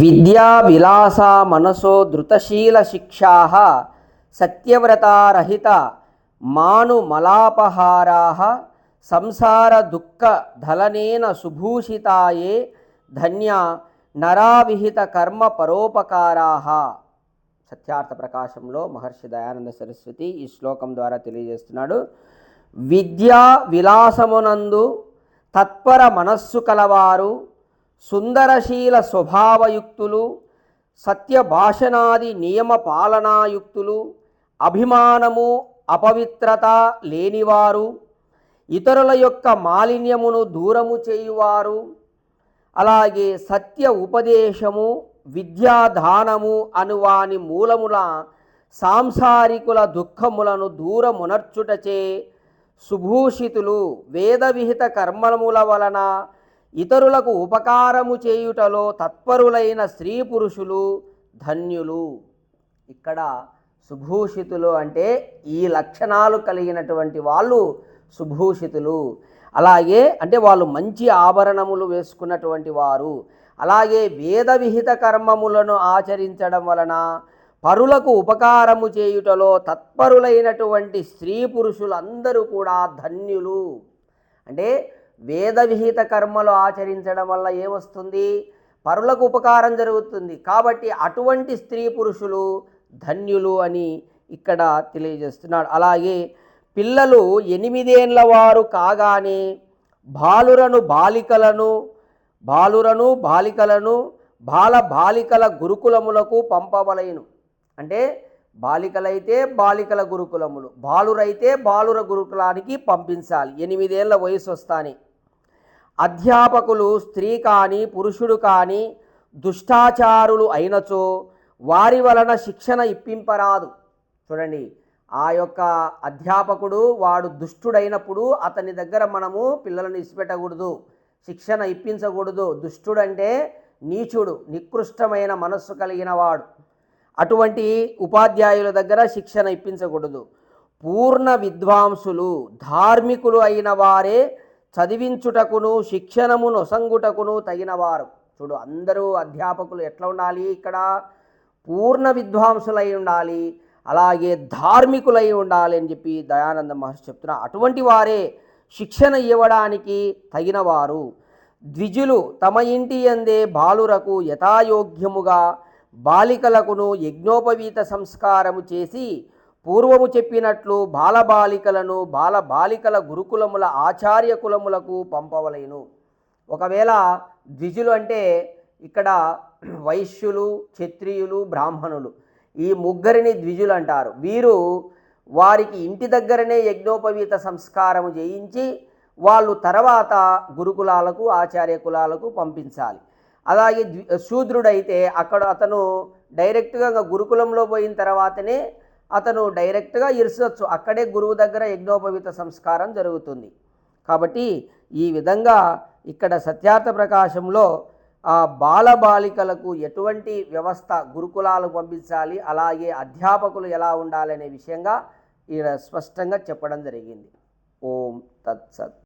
విద్యా విలాస మనసో ధృతశీల శిక్షా సత్యవ్రతారహిత మానుమలాపహారా సంసార దుఃఖ ధలనేన సుభూషితాయే ధన్య నరావిహిత కర్మ పరోపకారా సత్యార్థ ప్రకాశంలో మహర్షి దయానంద సరస్వతి ఈ శ్లోకం ద్వారా తెలియజేస్తున్నాడు. విద్యా విలాసమునందు తత్పర మనస్సు కలవారు సుందరశీల స్వభావయుక్తులు సత్యభాషణాది నియమ పాలనాయుక్తులు అభిమానము అపవిత్రత లేనివారు ఇతరుల యొక్క మాలిన్యమును దూరము చేయువారు అలాగే సత్య ఉపదేశము విద్యాదానము అనువాని మూలముల సాంసారికుల దుఃఖములను దూరమునర్చుటచే సుభూషితులు వేదవిహిత కర్మముల వలన ఇతరులకు ఉపకారము చేయుటలో తత్పరులైన స్త్రీ పురుషులు ధన్యులు. ఇక్కడ సుభూషితులు అంటే ఈ లక్షణాలు కలిగినటువంటి వాళ్ళు సుభూషితులు. అలాగే అంటే వాళ్ళు మంచి ఆభరణములు వేసుకున్నటువంటి వారు. అలాగే వేద విహిత కర్మములను ఆచరించడం వలన పరులకు ఉపకారము చేయుటలో తత్పరులైనటువంటి స్త్రీ పురుషులందరూ కూడా ధన్యులు. అంటే వేదవిహిత కర్మలు ఆచరించడం వల్ల ఏమొస్తుంది? పరులకు ఉపకారం జరుగుతుంది. కాబట్టి అటువంటి స్త్రీ పురుషులు ధన్యులు అని ఇక్కడ తెలియజేస్తున్నాడు. అలాగే పిల్లలు ఎనిమిదేండ్ల వారు కాగానే బాలురను బాలికలను బాలురను బాలికలను బాల బాలికల గురుకులములకు పంపవలయను అంటే బాలికలైతే బాలికల గురుకులములు బాలురైతే బాలుర గురుకులానికి పంపించాలి. ఎనిమిదేళ్ళ వయసు వస్తానే. అధ్యాపకులు స్త్రీ కానీ పురుషుడు కానీ దుష్టాచారులు అయినచో వారి వలన శిక్షణ ఇప్పింపరాదు. చూడండి ఆ యొక్క అధ్యాపకుడు వాడు దుష్టుడైనప్పుడు అతని దగ్గర మనము పిల్లలను ఇసిపెట్టకూడదు శిక్షణ ఇప్పించకూడదు. దుష్టుడంటే నీచుడు నికృష్టమైన మనస్సు కలిగిన వాడు. అటువంటి ఉపాధ్యాయుల దగ్గర శిక్షణ ఇప్పించకూడదు. పూర్ణ విద్వాంసులు ధార్మికులు అయిన వారే చదివించుటకును శిక్షణము నొసంగుటకును తగినవారు. చూడు అందరూ అధ్యాపకులు ఎట్లా ఉండాలి? ఇక్కడ పూర్ణ విద్వాంసులై ఉండాలి అలాగే ధార్మికులై ఉండాలి అని చెప్పి దయానంద మహర్షి చెప్తున్నా. అటువంటి వారే శిక్షణ ఇవ్వడానికి తగినవారు. ద్విజులు తమ ఇంటి అందే బాలురకు యథాయోగ్యముగా బాలికలకును యజ్ఞోపవీత సంస్కారము చేసి పూర్వము చెప్పినట్లు బాలబాలికలను బాల బాలికల గురుకులముల ఆచార్య కులములకు పంపవలేను. ఒకవేళ ద్విజులు అంటే ఇక్కడ వైశ్యులు క్షత్రియులు బ్రాహ్మణులు ఈ ముగ్గురిని ద్విజులు అంటారు. వీరు వారికి ఇంటి దగ్గరనే యజ్ఞోపవీత సంస్కారము చేయించి వాళ్ళు తర్వాత గురుకులాలకు ఆచార్య కులాలకు పంపించాలి. అలాగే ద్వి శూద్రుడైతే అక్కడ అతను డైరెక్ట్గా గురుకులంలో పోయిన తర్వాతనే అతను డైరెక్ట్గా ఇరుసొచ్చు. అక్కడే గురువు దగ్గర యజ్ఞోపవీత సంస్కారం జరుగుతుంది. కాబట్టి ఈ విధంగా ఇక్కడ సత్యార్థ ప్రకాశంలో ఆ బాలబాలికలకు ఎటువంటి వ్యవస్థ గురుకులాలు పంపించాలి అలాగే అధ్యాపకులు ఎలా ఉండాలనే విషయంగా ఇక్కడ స్పష్టంగా చెప్పడం జరిగింది. ఓం తత్సత్.